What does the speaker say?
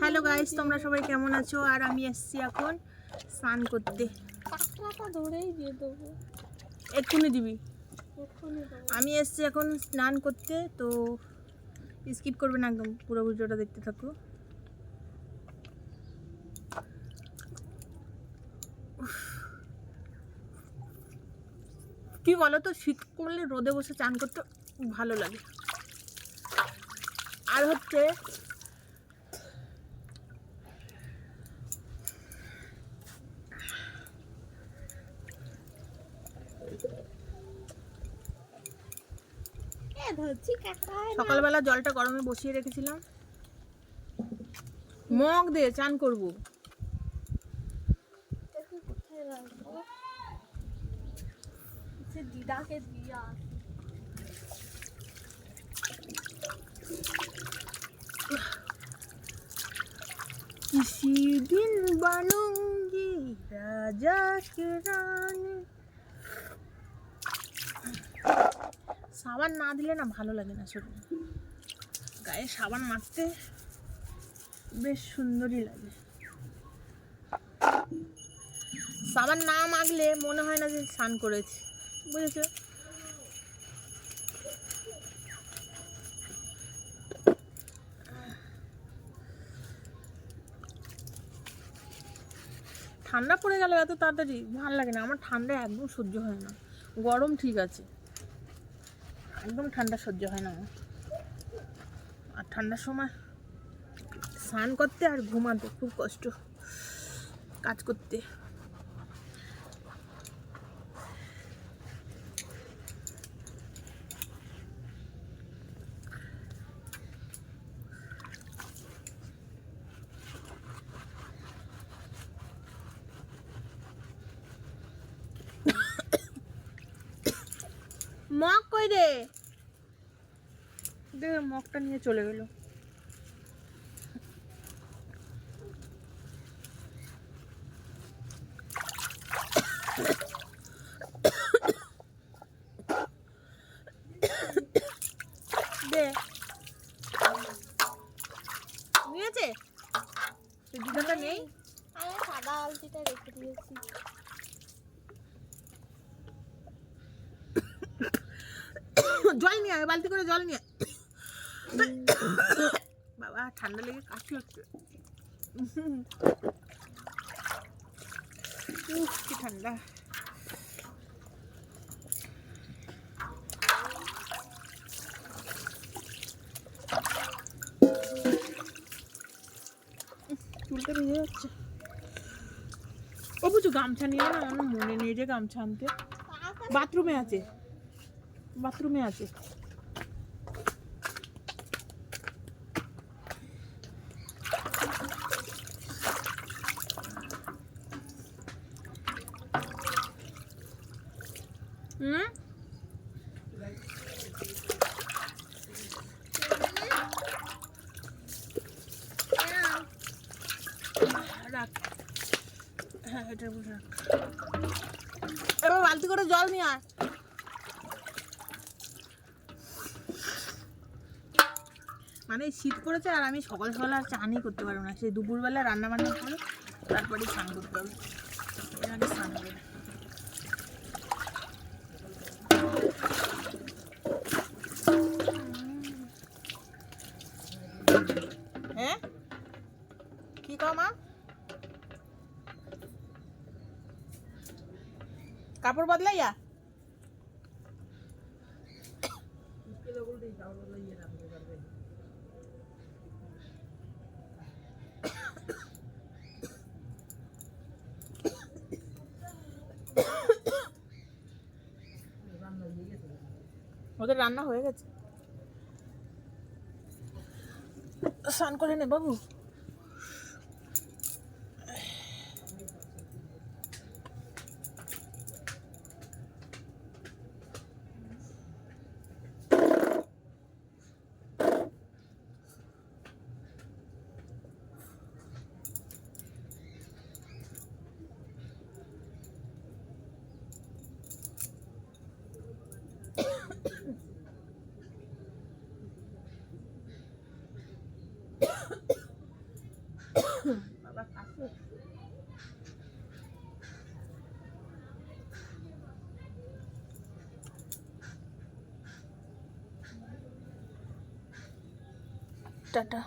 Hello guys তোমরা সবাই কেমন আছো? আর আমি এসছি এখন স্নান করতে। এক্ষুনি দিবি? আমি এসছি এখন স্নান করতে তো স্কিপ করবে না একদম পুরো ভিডিওটা দেখতে থাকো। কি বলো তো শীত করলে রোদে বসে চান করতে ভালো লাগে। আর হচ্ছে এ ধরছি কাঁকড়া হয় না। সকালবেলা জলটা গরমে বসিয়ে রেখেছিলাম মগ দে চান করব দেখি কোথায় রাখবো সে দিদাকে দিয়ে আসি किसी दिन बनूंगी राजा की रानी সাবান না দিলে না ভালো লাগে না শরীরে গায়ে সাবান মাখতে বেশ সুন্দরই লাগে। সাবান না মাখলে মনে হয় না যে স্নান করেছি, বুঝেছ? ঠান্ডা পড়ে গেল এত তাড়াতাড়ি ভালো লাগে না, আমার ঠান্ডা একদম সহ্য হয় না। গরম ঠিক আছে। একদম ঠান্ডা সহ্য হয় না আমার। আর ঠান্ডার সময় স্নান করতে আর ঘুমাতে খুব কষ্ট, কাজ করতে। মগ কই রে দে মগটা নিয়ে চলে গেল। দে। নিয়েছে? দিদাটা নেই? আমি সাদা আলতিটা রেখে দিয়েছি জল নিয়ে আয় বালতি করে জল নিয়ে বাবা, ঠান্ডা লেগে কাশি হচ্ছে। উফ, কি ঠান্ডা। চুলটা ভিজে যাচ্ছে। ও বুঝু, গামছা নিয়ে না আমার মনে নেই যে গামছা আনতে। বাথরুমে আছে। বাথরুমে আছে। হুম? রাখ হ্যাঁ উপর রাখ এবার বালতি করে জল নিয়ে আয়। মানে শীত পড়েছে আর আমি সকাল সকাল আর চানই করতে পারব না। সেই দুপুরবেলা রান্না বান্না করে তারপরে স্নান করতে হবে। স্নান হবে না। হ্যাঁ মা? কাপড় বদলাইয়া? ওদের রান্না হয়ে গেছে। স্নান করে নে বাবু। বাবা টাটা।